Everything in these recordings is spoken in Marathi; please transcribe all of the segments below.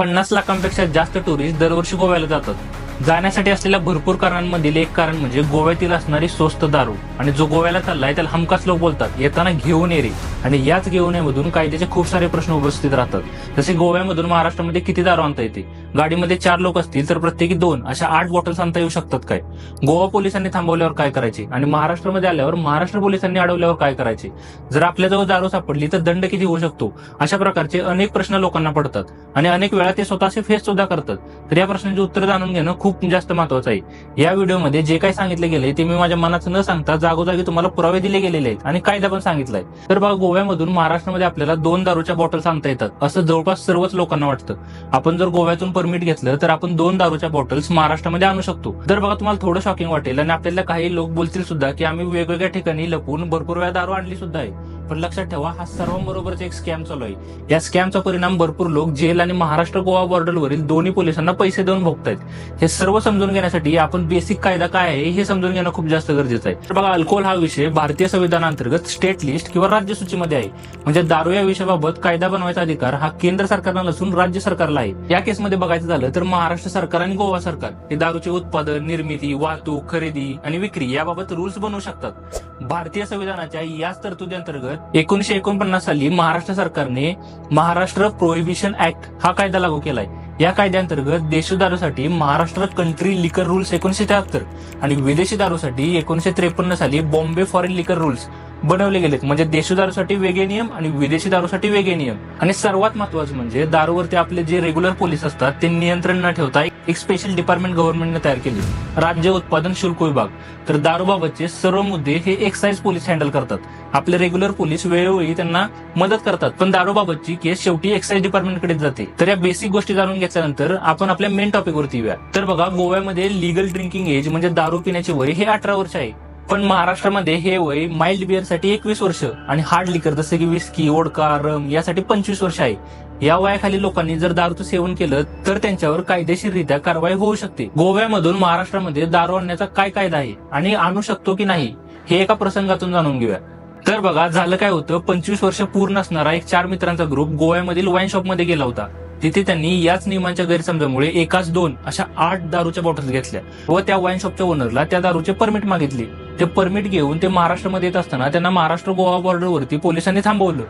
पन्नास लाखांपेक्षा जास्त टुरिस्ट दरवर्षी गोव्याला जातात. जाण्यासाठी असलेल्या भरपूर कारणांमधील एक कारण म्हणजे गोव्यातील असणारी स्वस्त दारू. आणि जो गोव्याला चाललाय त्याला हमखास लोक बोलतात येताना घेऊन ये रे. आणि याच घेऊन येमधून कायद्याचे खूप सारे प्रश्न उपस्थित राहतात. जसे गोव्यामधून महाराष्ट्रामध्ये किती दारू आणता येते? गाडीमध्ये चार लोक असतील तर प्रत्येकी दोन अशा आठ बॉटल्स आणता येऊ शकतात काय? गोवा पोलिसांनी थांबवल्यावर काय करायचे? आणि महाराष्ट्रामध्ये आल्यावर महाराष्ट्र पोलिसांनी अडवल्यावर काय करायचे? जर आपल्याजवळ दारू सापडली तर दंड किती होऊ शकतो? अशा प्रकारचे अनेक प्रश्न लोकांना पडतात. आणि अनेक वेळा ते स्वतःचे फेस सुद्धा करतात. तर या प्रश्नांची उत्तर जाणून घेणं खूप जास्त महत्वाचं आहे. या व्हिडिओमध्ये जे काही सांगितले गेले ते मी माझ्या मनाचं न सांगता जागोजागी तुम्हाला पुरावे दिले गेलेले आहेत आणि कायदा पण सांगितलाय. तर बघा गोव्यामधून महाराष्ट्रामध्ये आपल्याला दोन दारूच्या बॉटल सांगता येतात. असं जवळपास सर्वच लोकांना वाटतं. आपण जर गोव्यातून परमिट घेतलं तर आपण दोन दारूच्या बॉटल्स महाराष्ट्रामध्ये आणू शकतो. तर बघा तुम्हाला थोडं शॉकिंग वाटेल आणि आपल्याला काही लोक बोलतील सुद्धा की आम्ही वेगवेगळ्या ठिकाणी लपून भरपूर वेळा दारू आणली सुद्धा आहे. पण लक्षात ठेवा हा सर्वांबरोबरच एक स्कॅम चालू आहे. या स्कॅमचा परिणाम भरपूर लोक जेल आणि महाराष्ट्र गोवा बॉर्डरवरील दोन्ही पोलिसांना पैसे देऊन भोगतायत. हे सर्व समजून घेण्यासाठी आपण बेसिक कायदा काय आहे हे समजून घेणं खूप जास्त गरजेचं आहे. तर बघा अल्कोहोल हा विषय भारतीय संविधानांतर्गत स्टेट लिस्ट किंवा राज्य सूचीमध्ये आहे. म्हणजे दारू या विषयाबाबत कायदा बनवायचा अधिकार हा केंद्र सरकारला नसून राज्य सरकारला आहे. या केसमध्ये बघायचं झालं तर महाराष्ट्र सरकार आणि गोवा सरकार हे दारूचे उत्पादन निर्मिती वाहतूक खरेदी आणि विक्री याबाबत रूल्स बनवू शकतात. भारतीय संविधानाच्या याच तरतुदी अंतर्गत एकोणीशे एकोणपन्नास साली महाराष्ट्र सरकारने महाराष्ट्र प्रोहिबिशन ऍक्ट हा कायदा लागू केलाय. या कायद्याअंतर्गत देशी दारूसाठी महाराष्ट्र कंट्री लिकर रुल्स एकोणीशे त्र्याहत्तर आणि विदेशी दारूसाठी एकोणीशे त्रेपन्न साली बॉम्बे फॉरेन लिकर रुल्स बनवले गेलेत. म्हणजे देशी दारूसाठी वेगळे नियम आणि विदेशी दारूसाठी वेगळे नियम. आणि सर्वात महत्वाचं म्हणजे दारूवरती आपले जे रेग्युलर पोलीस असतात ते नियंत्रण न ठेवता एक स्पेशल डिपार्टमेंट गव्हर्नमेंटने तयार केली. राज्य उत्पादन शुल्क विभाग. तर दारूबाबतचे सर्व मुद्दे हे एक्साईज पोलीस हँडल करतात. आपले रेग्युलर पोलीस वेळोवेळी त्यांना मदत करतात. पण दारूबाबतची केस शेवटी एक्साईज डिपार्टमेंटकडे जाते. तर या बेसिक गोष्टी जाणून घेतल्यानंतर आपण आपल्या मेन टॉपिकवरती येऊया. तर बघा गोव्यामध्ये लिगल ड्रिंकिंग एज म्हणजे दारू पिण्याचे वय हे अठरा वर्ष आहे. पण महाराष्ट्रामध्ये हे वय माइल्ड बिअरसाठी एकवीस वर्ष आणि हार्ड लिकर जसे की विस्की ओडका रम यासाठी पंचवीस वर्ष आहे. या वयाखाली लोकांनी जर दारूचं सेवन केलं तर त्यांच्यावर कायदेशीररित्या कारवाई होऊ शकते. गोव्यामधून महाराष्ट्रामध्ये दारू आणण्याचा काय कायदा आहे आणि आणू शकतो की नाही हे एका प्रसंगातून जाणून घेऊया. तर बघा झालं काय होतं पंचवीस वर्ष पूर्ण असणारा एक चार मित्रांचा ग्रुप गोव्यामधील वाईन शॉपमध्ये गेला होता. तिथे त्यांनी याच नियमांच्या गैरसमजामुळे एकाच दोन अशा आठ दारूच्या बॉटल्स घेतल्या व त्या वाईन शॉपच्या ओनरला त्या दारूचे परमिट मागितले. ते परमिट घेऊन ते महाराष्ट्रामध्ये येत असताना त्यांना महाराष्ट्र गोवा बॉर्डरवरती पोलिसांनी थांबवलं.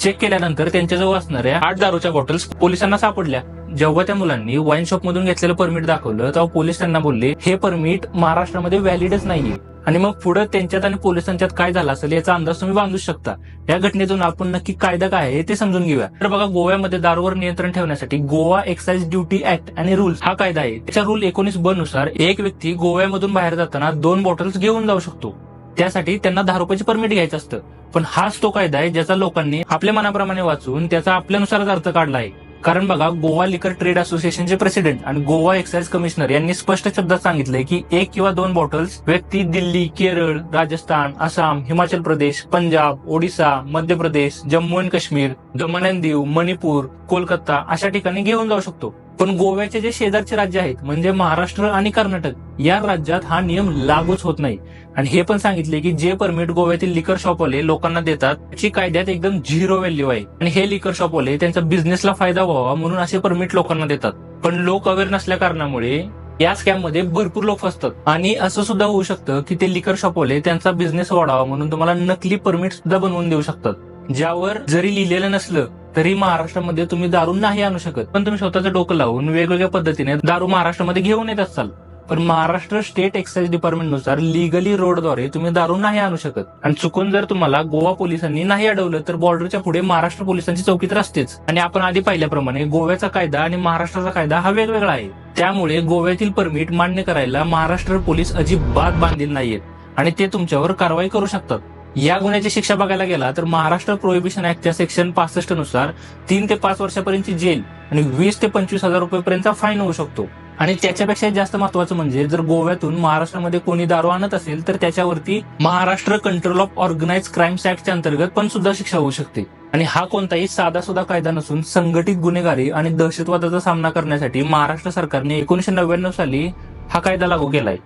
चेक केल्यानंतर त्यांच्याजवळ असणाऱ्या आठ दारूच्या बॉटल्स पोलिसांना सापडल्या. जेव्हा त्या मुलांनी वाईन शॉप मधून घेतलेलं परमिट दाखवलं तेव्हा पोलीस त्यांना बोलले हे परमिट महाराष्ट्रामध्ये व्हॅलिडच नाहीये. आणि मग पुढे त्यांच्यात आणि पोलिसांच्यात काय झालं असेल याचा अंदाज तुम्ही बांधू शकता. या घटनेतून आपण नक्की कायदा काय आहे ते समजून घेऊया. तर बघा गोव्यामध्ये दारूवर नियंत्रण ठेवण्यासाठी गोवा एक्साइज ड्युटी ऍक्ट आणि रूल्स हा कायदा आहे. त्याच्या रूल एकोणीस ब नुसार एक व्यक्ती गोव्यामधून बाहेर जाताना दोन बॉटल्स घेऊन जाऊ शकतो. त्यासाठी त्यांना दहा रुपयाची परमिट घ्यायचं असतं. पण हाच तो कायदा आहे ज्याचा लोकांनी आपल्या मनाप्रमाणे वाचून त्याचा आपल्यानुसारच अर्थ काढला आहे. कारण बघा गोवा लिकर ट्रेड असोसिएशनचे प्रेसिडेंट आणि गोवा एक्साईज कमिशनर यांनी स्पष्ट शब्दात सांगितलंय की एक किंवा दोन बॉटल्स व्यक्ती दिल्ली केरळ राजस्थान आसाम हिमाचल प्रदेश पंजाब ओडिसा मध्य प्रदेश जम्मू अँड काश्मीर दमण अँड दीव मणिपूर कोलकाता अशा ठिकाणी घेऊन जाऊ शकतो. पण गोव्याचे जे शेजारचे राज्य आहेत म्हणजे महाराष्ट्र आणि कर्नाटक या राज्यात हा नियम लागूच होत नाही. आणि हे पण सांगितले की जे परमिट गोव्यातील लिकर शॉपवाले लोकांना देतात त्याची कायद्यात एकदम झिरो व्हॅल्यू आहे. आणि हे लिकर शॉपवाले त्यांचा बिझनेसला फायदा व्हावा म्हणून असे परमिट लोकांना देतात. पण लोक अवेअर नसल्या कारणामुळे या स्कॅममध्ये भरपूर लोक फसतात. आणि असं सुद्धा होऊ शकतं की ते लिकर शॉपवाले त्यांचा बिझनेस वाढावा म्हणून तुम्हाला नकली परमिट सुद्धा बनवून देऊ शकतात. ज्यावर जरी लिहिलेलं नसलं तरी महाराष्ट्रामध्ये तुम्ही दारू नाही आणू शकत. पण तुम्ही स्वतःचं डोकं लावून वेगवेगळ्या पद्धतीने दारू महाराष्ट्रामध्ये घेऊन येत असाल. पण महाराष्ट्र स्टेट एक्साइज डिपार्टमेंटनुसार लिगली रोडद्वारे तुम्ही दारू नाही आणू शकत. आणि चुकून जर तुम्हाला गोवा पोलिसांनी नाही अडवलं तर बॉर्डरच्या पुढे महाराष्ट्र पोलिसांची चौकी तर असतेच आणि आपण आधी पाहिल्याप्रमाणे गोव्याचा कायदा आणि महाराष्ट्राचा कायदा हा वेगवेगळा आहे. त्यामुळे गोव्यातील परमिट मान्य करायला महाराष्ट्र पोलीस अजिबात बांधील नाहीयेत. आणि ते तुमच्यावर कारवाई करू शकतात. या गुन्ह्याची शिक्षा बघायला गेला तर महाराष्ट्र प्रोहिबिशन ऍक्टच्या सेक्शन पासष्टनुसार तीन ते पाच वर्षापर्यंतची जेल आणि वीस ते पंचवीस हजार रुपयेपर्यंत फाईन होऊ शकतो. आणि त्याच्यापेक्षा जास्त महत्वाचं म्हणजे जर गोव्यातून महाराष्ट्रामध्ये कोणी दारू आणत असेल तर त्याच्यावरती Maharashtra control of organise crimes ऍक्टच्या अंतर्गत पण सुद्धा शिक्षा होऊ शकते. आणि हा कोणताही साधा सुद्धा कायदा नसून संघटित गुन्हेगारी आणि दहशतवादाचा सामना करण्यासाठी महाराष्ट्र सरकारने एकोणीशे नव्याण्णव साली हा कायदा लागू केलाय.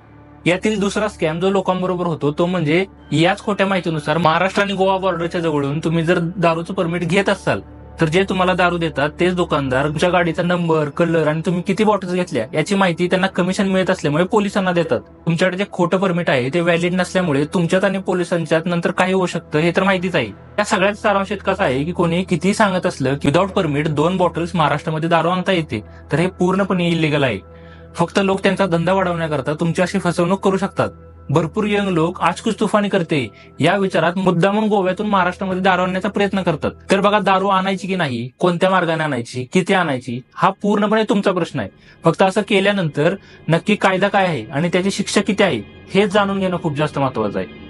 यातील दुसरा स्कॅम जो लोकांबरोबर होतो तो म्हणजे याच खोट्या माहितीनुसार महाराष्ट्र आणि गोवा बॉर्डरच्या जवळून तुम्ही जर दारूचं परमिट घेत असाल तर जे तुम्हाला दारू देतात तेच दुकानदार तुमच्या गाडीचा नंबर कलर आणि तुम्ही किती बॉटल्स घेतल्या याची माहिती त्यांना कमिशन मिळत असल्यामुळे पोलिसांना देतात. तुमच्याकडे जे खोटं परमिट आहे ते व्हॅलिड नसल्यामुळे तुमच्यात आणि पोलिसांच्यात नंतर काही होऊ शकतं हे तर माहितीच आहे. या सगळ्यात सारांश इतकाच आहे की कोणी किती सांगत असलं की विदाऊट परमिट दोन बॉटल्स महाराष्ट्रामध्ये दारू आणता येते तर हे पूर्णपणे इलिगल आहे. फक्त लोक त्यांचा धंदा वाढवण्याकरता तुमची अशी फसवणूक करू शकतात. भरपूर यंग लोक आज तुफानी करते. या विचारात मुद्दामून गोव्यातून महाराष्ट्रामध्ये दारू आणण्याचा प्रयत्न करतात. तर बघा दारू आणायची की नाही कोणत्या मार्गाने आणायची किती आणायची हा पूर्णपणे तुमचा प्रश्न आहे. फक्त असं केल्यानंतर नक्की कायदा काय आहे आणि त्याची शिक्षा किती आहे हेच जाणून घेणं खूप जास्त महत्वाचं आहे.